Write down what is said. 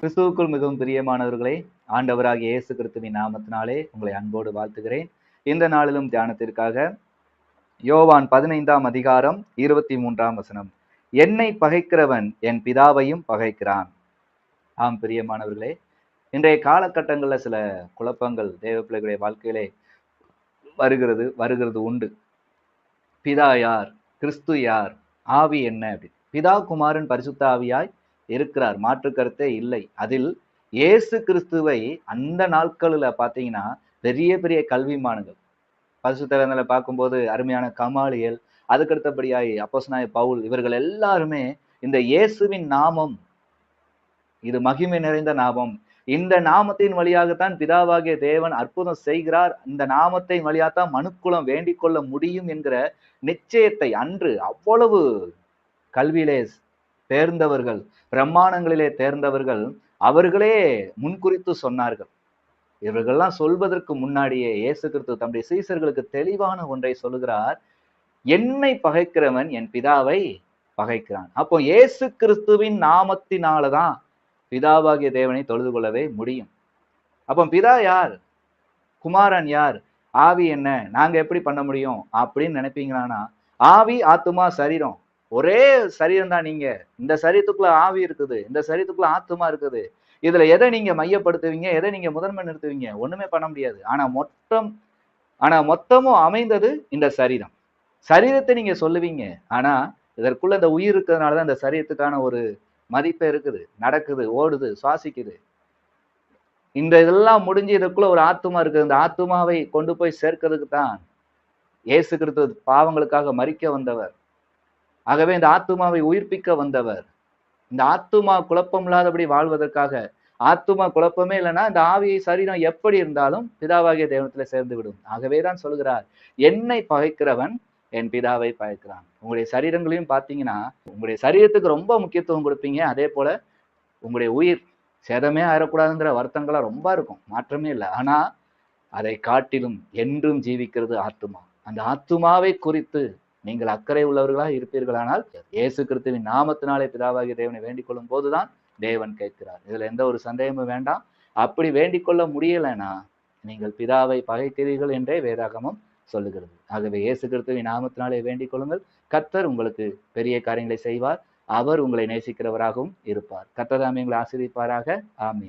கிறிஸ்துவுக்குள் மிகவும் பிரியமானவர்களே ஆண்டவராகிய இயேசு கிறிஸ்துவின் நாமத்தினாலே உங்களை அன்போடு வாழ்த்துகிறேன். இந்த நாளிலும் தியானத்திற்காக யோவான் பதினைந்தாம் அதிகாரம் இருபத்தி மூன்றாம் வசனம். என்னை பகைக்கிறவன் என் பிதாவையும் பகைக்கிறான். ஆம் பிரியமானவர்களே இன்றைய காலகட்டங்களில் சில குழப்பங்கள் தேவ பிள்ளைகளுடைய வாழ்க்கையிலே வருகிறது வருகிறது உண்டு. பிதா யார்? கிறிஸ்து யார்? ஆவி என்ன அப்படி? பிதா குமாரன் பரிசுத்த ஆவியாய் இருக்கிறார். மாற்று கருத்தே இல்லை. அதில் இயேசு கிறிஸ்துவை அந்த நாட்களில் பார்த்தீங்கன்னா பெரிய பெரிய கல்விமான்கள் பரிசுத்த வேதனை பார்க்கும்போது அருமையான கமாலியல் அதுக்கடுத்தபடியாய் அப்போஸ்னாய் பவுல் இவர்கள் எல்லாருமே இந்த இயேசுவின் நாமம் இது மகிமை நிறைந்த நாமம் இந்த நாமத்தின் வழியாகத்தான் பிதாவாகிய தேவன் அற்புதம் செய்கிறார். இந்த நாமத்தை வழியாகத்தான் மனுக்குலம் வேண்டிக் கொள்ள முடியும் என்கிற நிச்சயத்தை அன்று அவ்வளவு கல்வியிலே தேர்ந்தவர்கள் பிரமாணங்களிலே தேர்ந்தவர்கள் அவர்களே முன்குறித்து சொன்னார்கள். இவர்கள்லாம் சொல்வதற்கு முன்னாடியே இயேசு கிறிஸ்து தம்முடைய சீசர்களுக்கு தெளிவான ஒன்றை சொல்லுகிறார். என்னை பகைக்கிறவன் என் பிதாவை பகைக்கிறான். அப்போ இயேசு கிறிஸ்துவின் நாமத்தினாலதான் பிதாவாகிய தேவனை தொழுது கொள்ளவே முடியும். அப்போ பிதா யார்? குமாரன் யார்? ஆவி என்ன? நாங்க எப்படி பண்ண முடியும்? அப்படின்னு நினைப்பீங்களானா ஆவி ஆத்துமா சரீரம். ஒரே சரீரம் தான் நீங்க. இந்த சரீரத்துக்குள்ள ஆவி இருக்குது. இந்த சரீரத்துக்குள்ள ஆத்துமா இருக்குது. இதுல எதை நீங்க மையப்படுத்துவீங்க? எதை நீங்க முதன்மை நிறுத்துவீங்க? ஒண்ணுமே பண்ண முடியாது. ஆனா மொத்தம் ஆனா மொத்தமும் அமைந்தது இந்த சரீரம். சரீரத்தை நீங்க சொல்லுவீங்க. ஆனா இதற்குள்ள இந்த உயிர் இருக்கிறதுனாலதான் இந்த சரீரத்துக்கான ஒரு மதிப்பே இருக்குது நடக்குது ஓடுது சுவாசிக்குது. இந்த இதெல்லாம் முடிஞ்சு இதுக்குள்ள ஒரு ஆத்துமா இருக்குது. இந்த ஆத்துமாவை கொண்டு போய் சேர்க்கிறதுக்கு தான் இயேசு கிறிஸ்து பாவங்களுக்காக மறிக்க வந்தவர். ஆகவே இந்த ஆத்துமாவை உயிர்ப்பிக்க வந்தவர். இந்த ஆத்துமா குழப்பம் இல்லாதபடி வாழ்வதற்காக ஆத்துமா குழப்பமே இல்லைன்னா இந்த ஆவியை சரீரம் எப்படி இருந்தாலும் பிதாவாகிய தேவனத்துல சேர்ந்து விடும் ஆகவே தான் சொல்கிறார் என்னை பகைக்கிறவன் என் பிதாவை பகைக்கிறான் உங்களுடைய சரீரங்களையும் பார்த்தீங்கன்னா உங்களுடைய சரீரத்துக்கு ரொம்ப முக்கியத்துவம் கொடுப்பீங்க. அதே போல உங்களுடைய உயிர் சேதமே ஆயிடக்கூடாதுங்கிற வருத்தங்களாக ரொம்ப இருக்கும். மாற்றமே இல்லை. ஆனால் அதை காட்டிலும் என்றும் ஜீவிக்கிறது ஆத்துமா. அந்த ஆத்துமாவை குறித்து நீங்கள் அக்கறை உள்ளவர்களாக இருப்பீர்களானால் இயேசு கிறிஸ்துவின் நாமத்தினாலே பிதாவாகிய தேவனை வேண்டிக் கொள்ளும் போதுதான் தேவன் கேட்கிறார். இதுல எந்த ஒரு சந்தேகமும் வேண்டாம். அப்படி வேண்டிக் கொள்ள முடியலைன்னா நீங்கள் பிதாவை பகைக்கிறீர்கள் என்றே வேதாகமம் சொல்லுகிறது. ஆகவே இயேசு கிறிஸ்துவின் நாமத்தினாலே வேண்டிக் கொள்ளுங்கள். கர்த்தர் உங்களுக்கு பெரிய காரியங்களை செய்வார். அவர் உங்களை நேசிக்கிறவராகவும் இருப்பார். கர்த்தர் தாமே உங்களை ஆசிரியப்பாராக ஆமே